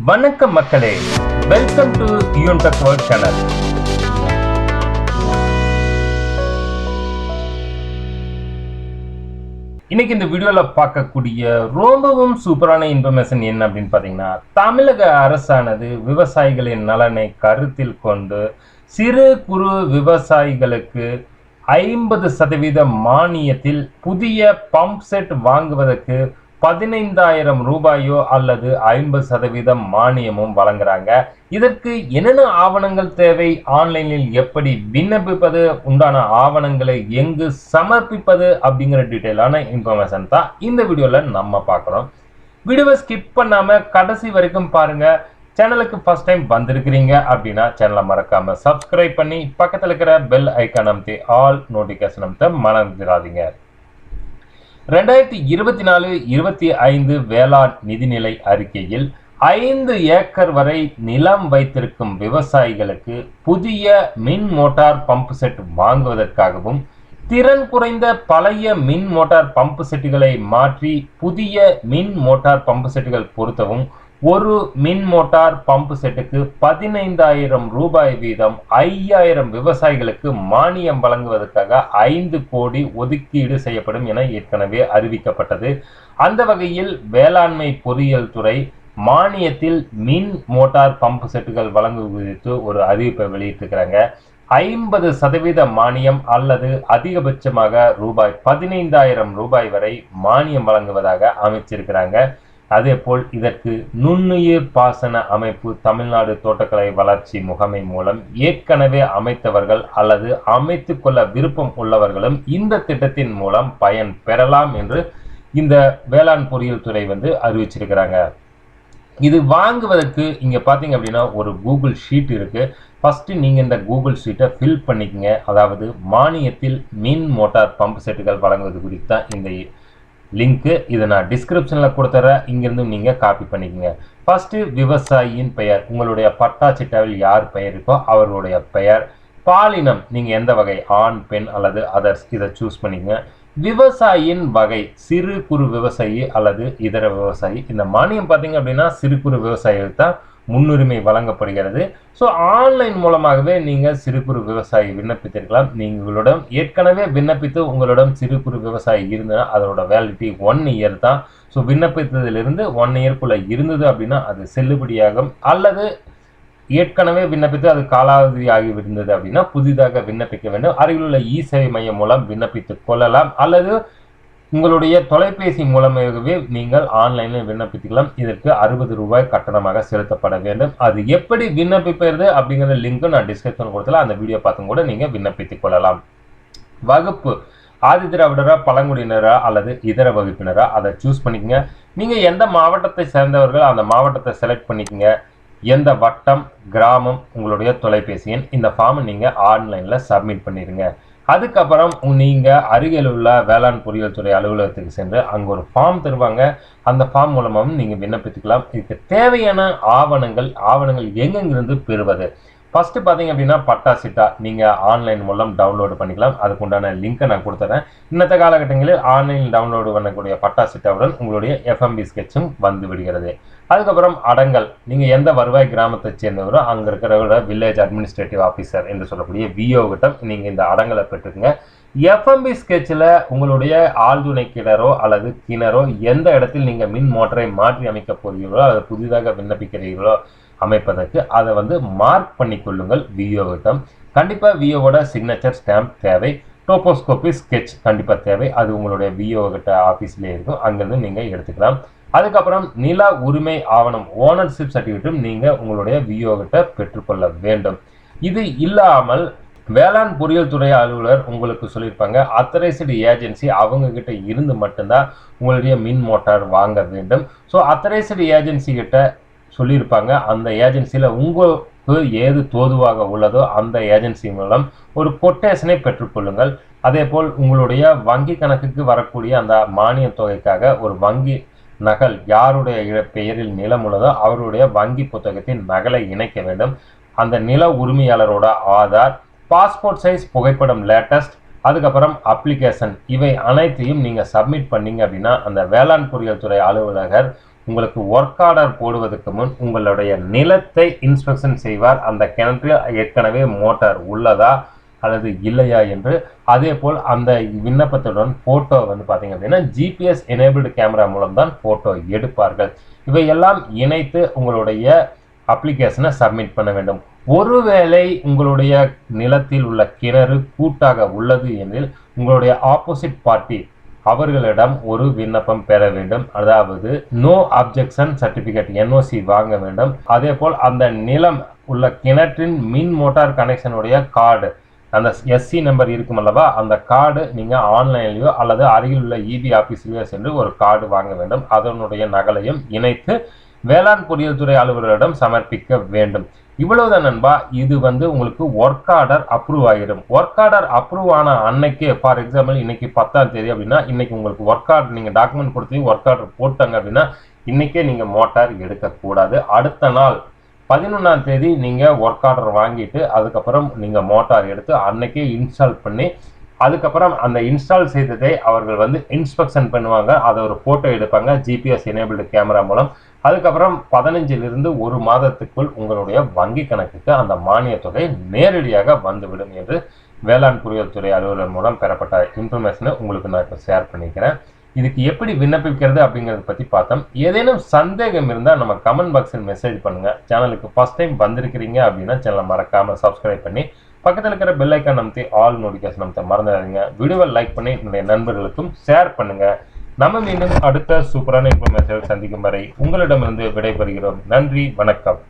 வணக்கம் மக்களே. Welcome to யூன் டெக் வேர்ல்ட் சேனல் இன்னைக்கு இந்த வீடியோல பார்க்கக்கூடிய ரொம்பவும் சூப்பரான இன்ஃபர்மேஷன் என்ன அப்படின்னு பார்த்தீங்கன்னா தமிழக அரசானது விவசாயிகளின் நலனை கருத்தில் கொண்டு சிறு குறு விவசாயிகளுக்கு ஐம்பது சதவீத மானியத்தில் புதிய பம்ப் செட் வாங்குவதற்கு பதினைந்தாயிரம் ரூபாயோ அல்லது ஐம்பது சதவீதம் மானியமும் வழங்குறாங்க. இதற்கு என்னென்ன ஆவணங்கள் தேவை? ஆன்லைனில் எப்படி விண்ணப்பிப்பது? உண்டான ஆவணங்களை எங்கு சமர்ப்பிப்பது? அப்படிங்கிற டீட்டெயிலான இன்ஃபர்மேஷன் தான் இந்த வீடியோவில் நம்ம பார்க்குறோம் வீடியோவை ஸ்கிப் பண்ணாமல் கடைசி வரைக்கும் பாருங்கள் சேனலுக்கு ஃபர்ஸ்ட் டைம் வந்திருக்கிறீங்க அப்படின்னா சேனலை மறக்காம சப்ஸ்கிரைப் பண்ணி பக்கத்தில் இருக்கிற பெல் ஐக்கான் அமைத்து ஆல் நோட்டிஃபிகேஷன் அமைத்த மறந்துடாதீங்க. ரெண்டாயிரத்தி இருபத்தி நாலு இருபத்தி ஐந்து வேளாண் நிதிநிலை அறிக்கையில் ஐந்து ஏக்கர் வரை நிலம் வைத்திருக்கும் விவசாயிகளுக்கு புதிய மின் மோட்டார் பம்ப் செட் வாங்குவதற்காகவும் திறன் குறைந்த பழைய மின் மோட்டார் பம்ப் செட்டுகளை மாற்றி புதிய மின் மோட்டார் பம்ப் செட்டுகள் பொருத்தவும் ஒரு மின் மோட்டார் பம்ப் செட்டுக்கு பதினைந்தாயிரம் ரூபாய் வீதம் ஐயாயிரம் விவசாயிகளுக்கு மானியம் வழங்குவதற்காக ஐந்து கோடி ஒதுக்கீடு செய்யப்படும் என ஏற்கனவே அறிவிக்கப்பட்டது. அந்த வகையில் வேளாண்மை பொறியியல் துறை மானியத்தில் மின் மோட்டார் பம்ப் செட்டுகள் வழங்குவது குறித்து ஒரு அறிவிப்பை வெளியிட்டிருக்கிறாங்க. ஐம்பது சதவீத மானியம் அல்லது அதிகபட்சமாக ரூபாய் பதினைந்தாயிரம் ரூபாய் வரை மானியம் வழங்குவதாக அமைச்சிருக்கிறாங்க. அதேபோல் இதற்கு நுண்ணுயிர் பாசன அமைப்பு தமிழ்நாடு தோட்டக்கலை வளர்ச்சி முகமை மூலம் ஏற்கனவே அமைத்தவர்கள் அல்லது அமைத்து கொள்ள விருப்பம் உள்ளவர்களும் இந்த திட்டத்தின் மூலம் பயன் பெறலாம் என்று இந்த வேளாண் பொறியியல் துறை வந்து அறிவிச்சிருக்கிறாங்க. இது வாங்குவதற்கு இங்கே பார்த்தீங்க அப்படின்னா ஒரு கூகுள் ஷீட் இருக்குது ஃபஸ்ட்டு நீங்கள் இந்த கூகுள் ஷீட்டை ஃபில் பண்ணிக்கங்க. அதாவது மானியத்தில் மின் மோட்டார் பம்ப் செட்டுகள் வழங்குவது குறித்து தான் இந்த லிங்க்கு இதை நான் டிஸ்கிரிப்ஷனில் கொடுத்துறேன். இங்கேருந்து நீங்கள் காப்பி பண்ணிக்கோங்க. ஃபஸ்ட்டு விவசாயியின் பெயர். உங்களுடைய பட்டா சிட்டாவில் யார் பெயர் இருக்கோ அவர்களுடைய பெயர். பாலினம் நீங்கள் எந்த வகை? ஆண் பெண் அல்லது அதர்ஸ் இதை சூஸ் பண்ணிக்கங்க. விவசாயியின் வகை சிறு குறு விவசாயி அல்லது இதர விவசாயி. இந்த மானியம் பார்த்தீங்க அப்படின்னா சிறு குறு விவசாயிகள் தான் முன்னுரிமை வழங்கப்படுகிறது. ஸோ ஆன்லைன் மூலமாகவே நீங்கள் சிறு குறு விவசாயி விண்ணப்பித்திருக்கலாம். நீங்களிடம் ஏற்கனவே விண்ணப்பித்து உங்களிடம் சிறு குறு விவசாயி இருந்ததுன்னா அதோட வேலிடிட்டி ஒன் இயர் தான். ஸோ விண்ணப்பித்ததிலிருந்து ஒன் இயர்க்குள்ளே இருந்தது அப்படின்னா அது செல்லுபடியாகும். அல்லது ஏற்கனவே விண்ணப்பித்து அது காலாவதி ஆகி இருந்தது அப்படின்னா புதிதாக விண்ணப்பிக்க வேண்டும். அருகிலுள்ள இ சேவை மையம் மூலம் விண்ணப்பித்துக் கொள்ளலாம். அல்லது உங்களுடைய தொலைபேசி மூலமாகவே நீங்கள் ஆன்லைனில் விண்ணப்பித்துக்கலாம். இதற்கு அறுபது ரூபாய் கட்டணமாக செலுத்தப்பட வேண்டும். அது எப்படி விண்ணப்பிப்பது அப்படிங்கிற லிங்க்கு நான் டிஸ்கிரிப்ஷன் கொடுத்தல அந்த வீடியோ பார்த்தும் கூட நீங்கள் விண்ணப்பித்துக் கொள்ளலாம். வகுப்பு. ஆதி திராவிடரா பழங்குடியினரா அல்லது இதர வகுப்பினரா? அதை சூஸ் பண்ணிக்கங்க. நீங்கள் எந்த மாவட்டத்தை சேர்ந்தவர்கள்? அந்த மாவட்டத்தை செலக்ட் பண்ணிக்கங்க. எந்த வட்டம் கிராமம் உங்களுடைய தொலைபேசி எண்? இந்த ஃபார்மை நீங்கள் ஆன்லைனில் சப்மிட் பண்ணிடுங்க அதுக்கப்புறம் நீங்கள் அருகில் உள்ள வேளாண் பொறியியல் துறை அலுவலகத்துக்கு சென்று அங்கே ஒரு ஃபார்ம் தருவாங்க. அந்த ஃபார்ம் மூலமாகவும் நீங்கள் விண்ணப்பித்துக்கலாம். இதுக்கு தேவையான ஆவணங்கள் ஆவணங்கள் எங்கெங்கிருந்து பெறுவது? ஃபஸ்ட்டு பார்த்தீங்க அப்படின்னா பட்டா சிட்டா நீங்கள் ஆன்லைன் மூலம் டவுன்லோடு பண்ணிக்கலாம். அதுக்கு உண்டான லிங்க்கை நான் கொடுத்துறேன். இன்னத்த காலகட்டங்களில் ஆன்லைனில் டவுன்லோடு பண்ணக்கூடிய பட்டா சிட்டாவுடன் உங்களுடைய எஃப்எம்பி ஸ்கெட்சும் வந்து விடுகிறது. அதுக்கப்புறம் அடங்கல். நீங்கள் எந்த வருவாய் கிராமத்தை சேர்ந்தவரோ அங்கே இருக்கிறவரோட வில்லேஜ் அட்மினிஸ்ட்ரேட்டிவ் ஆஃபீஸர் என்று சொல்லக்கூடிய விஓ கிட்ட நீங்கள் இந்த அடங்கலை பெற்றுக்குங்க. எஃப்எம்பி ஸ்கெட்சில் உங்களுடைய ஆழ்துணை கிணறோ அல்லது கிணறோ எந்த இடத்தில் நீங்கள் மின் மோட்டரை மாற்றி அமைக்க போகிறீர்களோ அதை புதிதாக விண்ணப்பிக்கிறீர்களோ அமைப்பதற்கு அதை வந்து மார்க் பண்ணிக்கொள்ளுங்கள் விஓவிட்டம் கண்டிப்பாக விஓவோட சிக்னேச்சர் ஸ்டாம்ப் தேவை. டோபோஸ்கோபி ஸ்கெட்ச் கண்டிப்பாக தேவை. அது உங்களுடைய விஓ கிட்ட ஆஃபீஸ்லேயே இருக்கும். அங்கேருந்து நீங்கள் எடுத்துக்கலாம். அதுக்கப்புறம் நில உரிமை ஆவணம் ஓனர்ஷிப் சர்டிஃபிகேட்டும் நீங்கள் உங்களுடைய விஓ பெற்றுக்கொள்ள வேண்டும். இது இல்லாமல் வேளாண் பொறியியல் துறை அலுவலர் உங்களுக்கு சொல்லியிருப்பாங்க அத்தரைஸ்டு ஏஜென்சி அவங்க கிட்ட இருந்து மட்டும்தான் உங்களுடைய மின் மோட்டார் வாங்க வேண்டும். ஸோ அத்தரைஸ்டு ஏஜென்சி கிட்ட சொல்லியிருப்பாங்க அந்த ஏஜென்சியில் உங்களுக்கு ஏது தோதுவாக உள்ளதோ அந்த ஏஜென்சி மூலம் ஒரு கொட்டேஷனை பெற்றுக்கொள்ளுங்கள். அதே போல் உங்களுடைய வங்கி கணக்குக்கு வரக்கூடிய அந்த மானிய தொகைக்காக ஒரு வங்கி நகல் யாருடைய பெயரில் நிலம் உள்ளதோ அவருடைய வங்கி புத்தகத்தின் நகலை இணைக்க வேண்டும். அந்த நில உரிமையாளரோட ஆதார் பாஸ்போர்ட் சைஸ் புகைப்படம் லேட்டஸ்ட் அதுக்கப்புறம் அப்ளிகேஷன் இவை அனைத்தையும் நீங்கள் சப்மிட் பண்ணீங்க அப்படின்னா அந்த வேளாண் பொறியியல் துறை அலுவலகர் உங்களுக்கு ஒர்க் ஆர்டர் போடுவதற்கு முன் உங்களுடைய நிலத்தை இன்ஸ்பெக்ஷன் செய்வார். அந்த கிணற்றில் ஏற்கனவே மோட்டார் உள்ளதா? அல்லது இல்லையா என்று. அதே போல் அந்த விண்ணப்பத்துடன் போட்டோ வந்து பார்த்தீங்க அப்படின்னா ஜிபிஎஸ் எனேபிள்டு கேமரா மூலம் தான் போட்டோ எடுப்பார்கள். இவையெல்லாம் இணைத்து உங்களுடைய அப்ளிகேஷனை சப்மிட் பண்ண வேண்டும். ஒருவேளை உங்களுடைய நிலத்தில் உள்ள கிணறு கூட்டாக உள்ளது எனில் உங்களுடைய ஆப்போசிட் பார்ட்டி அவர்களிடம் ஒரு விண்ணப்பம் பெற வேண்டும். அதாவது நோ அப்ஜெக்ஷன் சர்டிபிகேட் என்ஓசி வாங்க வேண்டும். அதே போல் அந்த நிலம் உள்ள கிணற்றின் மின் மோட்டார் கனெக்ஷனுடைய கார்டு அந்த எஸ்சி நம்பர் இருக்கும் அல்லவா? அந்த கார்டு நீங்கள் ஆன்லைன்லேயோ அல்லது அருகில் உள்ள இபி ஆஃபீஸ்லேயோ சென்று ஒரு கார்டு வாங்க வேண்டும். அதனுடைய நகலையும் இணைத்து வேளாண் பொறியியல் துறை அலுவலரிடம் சமர்ப்பிக்க வேண்டும். இவ்வளவுதான் நண்பா. இது வந்து உங்களுக்கு ஒர்க் ஆர்டர் அப்ரூவ் ஆகிடும் ஒர்க் ஆர்டர் அப்ரூவ் ஆன அன்னைக்கே ஃபார் எக்ஸாம்பிள் இன்னைக்கு பத்தாம் தேதி அப்படின்னா இன்னைக்கு உங்களுக்கு ஒர்க் ஆர்டர் நீங்கள் டாக்குமெண்ட் கொடுத்து ஒர்க் ஆர்டர் போட்டாங்க அப்படின்னா இன்னைக்கே நீங்கள் மோட்டார் எடுக்கக்கூடாது. அடுத்த நாள் பதினொன்றாம் தேதி நீங்கள் ஒர்க் ஆர்டர் வாங்கிட்டு அதுக்கப்புறம் நீங்கள் மோட்டார் எடுத்து அன்னைக்கே இன்ஸ்டால் பண்ணி அதுக்கப்புறம் அந்த இன்ஸ்டால் செய்ததை அவர்கள் வந்து இன்ஸ்பெக்ஷன் பண்ணுவாங்க. அதை ஒரு ஃபோட்டோ எடுப்பாங்க. ஜிபிஎஸ் எனேபிள்டு கேமரா மூலம். அதுக்கப்புறம் பதினஞ்சிலிருந்து ஒரு மாதத்துக்குள் உங்களுடைய வங்கி கணக்குக்கு அந்த மானிய தொகை நேரடியாக வந்துவிடும் என்று வேளாண் பொறியியல் துறை அலுவலர் மூலம் பெறப்பட்ட இன்ஃபர்மேஷனை உங்களுக்கு நான் இப்போ ஷேர் பண்ணிக்கிறேன். இதுக்கு எப்படி விண்ணப்பிக்கிறது அப்படிங்கிறத பற்றி பார்த்தோம். ஏதேனும் சந்தேகம் இருந்தால் நம்ம கமெண்ட் பாக்ஸில் மெசேஜ் பண்ணுங்கள் சேனலுக்கு ஃபஸ்ட் டைம் வந்திருக்கிறீங்க அப்படின்னா சேனலை மறக்காமல் சப்ஸ்கிரைப் பண்ணி பக்கத்தில் இருக்கிற பெல் ஐக்கான் நமத்தி ஆல் நோட்டிஃபிகேஷன் நமத்த மறந்துடாதீங்க. வீடியோவை லைக் பண்ணி என்னுடைய நண்பர்களுக்கும் ஷேர் பண்ணுங்கள் நம்ம மீண்டும் அடுத்த சூப்பரான இன்ஃபர்மேஷன் சந்திக்கும் வரை உங்களிடமிருந்து விடைபெறுகிறோம். நன்றி வணக்கம்.